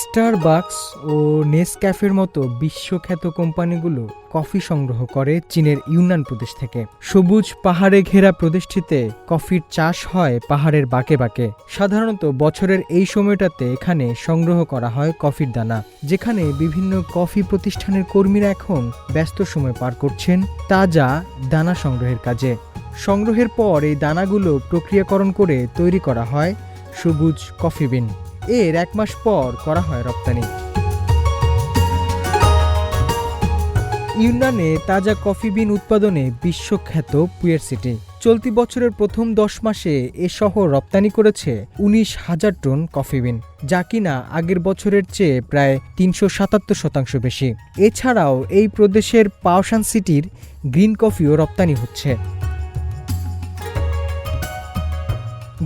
Starbucks ও নেসক্যাফের মতো বিশ্বখ্যাত কোম্পানিগুলো কফি সংগ্রহ করে চীনের ইউনান প্রদেশ থেকে। সবুজ পাহাড়ে ঘেরা প্রদেশটিতে কফির চাষ হয় পাহাড়ের বাঁকে বাঁকে। সাধারণত বছরের এই সময়টাতে এখানে সংগ্রহ করা হয় কফির দানা, যেখানে বিভিন্ন কফি প্রতিষ্ঠানের কর্মীরা এখন ব্যস্ত সময় পার করছেন তাজা দানা সংগ্রহের কাজে। সংগ্রহের পর এই দানাগুলো প্রক্রিয়াকরণ করে তৈরি করা হয় সবুজ কফি বিন। এর এক মাস পর করা হয় রপ্তানি। ইউনানে তাজা কফি বিন উৎপাদনে বিশ্বখ্যাত পুয়ের সিটি। চলতি বছরের প্রথম দশ মাসে এ শহর রপ্তানি করেছে উনিশ হাজার টন কফি বিন, যা কিনা আগের বছরের চেয়ে প্রায় তিনশো সাতাত্তর শতাংশ বেশি। এছাড়াও এই প্রদেশের পাওশান সিটির গ্রিন কফিও রপ্তানি হচ্ছে।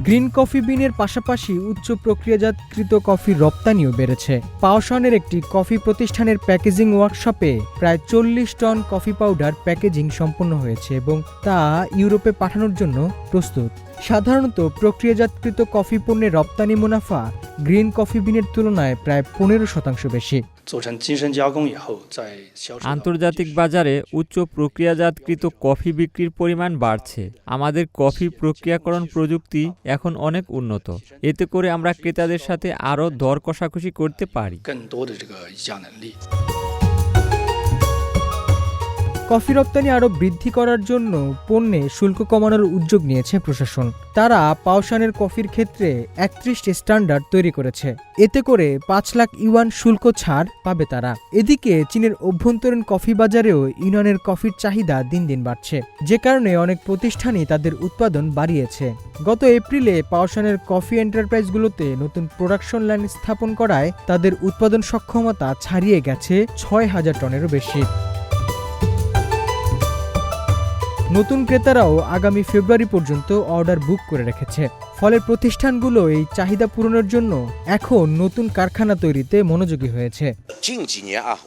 গ্রিন কফি বিনের পাশাপাশি উচ্চ প্রক্রিয়াজাতকৃত কফির রপ্তানিও বেড়েছে। পাওশনের একটি কফি প্রতিষ্ঠানের প্যাকেজিং ওয়ার্কশপে প্রায় চল্লিশ টন কফি পাউডার প্যাকেজিং সম্পন্ন হয়েছে এবং তা ইউরোপে পাঠানোর জন্য প্রস্তুত। সাধারণত প্রক্রিয়াজাতকৃত কফি পণ্যের রপ্তানি মুনাফা গ্রিন কফি বিনের তুলনায় প্রায় পনেরো শতাংশ বেশি। আন্তর্জাতিক বাজারে উচ্চ প্রক্রিয়াজাতকৃত কফি বিক্রির পরিমাণ বাড়ছে। আমাদের কফি প্রক্রিয়াকরণ প্রযুক্তি এখন অনেক উন্নত। এতে করে আমরা ক্রেতাদের সাথে আরও দর কষাকষি করতে পারি। কফি রপ্তানি আরও বৃদ্ধি করার জন্য পণ্যে শুল্ক কমানোর উদ্যোগ নিয়েছে প্রশাসন। তারা পাওশানের কফির ক্ষেত্রে একত্রিশটি স্ট্যান্ডার্ড তৈরি করেছে। এতে করে পাঁচ লাখ ইউয়ান শুল্ক ছাড় পাবে তারা। এদিকে চীনের অভ্যন্তরীণ কফি বাজারেও ইউনানের কফির চাহিদা দিন দিন বাড়ছে। যে কারণে অনেক প্রতিষ্ঠানই তাদের উৎপাদন বাড়িয়েছে। গত এপ্রিলে পাওশানের কফি এন্টারপ্রাইজগুলোতে নতুন প্রোডাকশন লাইন স্থাপন করায় তাদের উৎপাদন সক্ষমতা ছাড়িয়ে গেছে ছয় হাজার টনেরও বেশি। নতুন ক্রেতারাও আগামী ফেব্রুয়ারি পর্যন্ত অর্ডার বুক করে রেখেছে। ফলে প্রতিষ্ঠানগুলো এই চাহিদা পূরণের জন্য এখন নতুন কারখানা তৈরিতে মনোযোগী হয়েছে।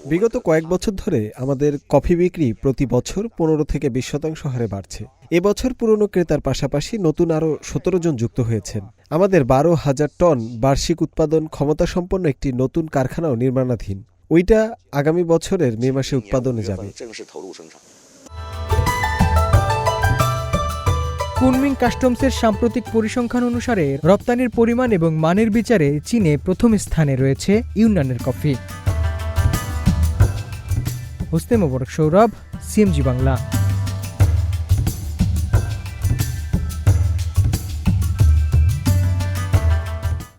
বিগত কয়েক বছর ধরে আমাদের কফি বিক্রি প্রতি বছর পনেরো থেকে বিশ শতাংশ হারে বাড়ছে। এবছর পুরনো ক্রেতার পাশাপাশি নতুন আরও সতেরো জন যুক্ত হয়েছেন। আমাদের বারো হাজার টন বার্ষিক উৎপাদন ক্ষমতা সম্পন্ন একটি নতুন কারখানাও নির্মাণাধীন। ওইটা আগামী বছরের মে মাসে উৎপাদনে যাবে। কুনমিং কাস্টমসের সাম্প্রতিক পরিসংখ্যান অনুসারে, রপ্তানির পরিমাণ এবং মানের বিচারে চীনে প্রথম স্থানে রয়েছে ইউনানের কফি। হোস্তে মোবারক, সৌরভ, সিএমজি বাংলা।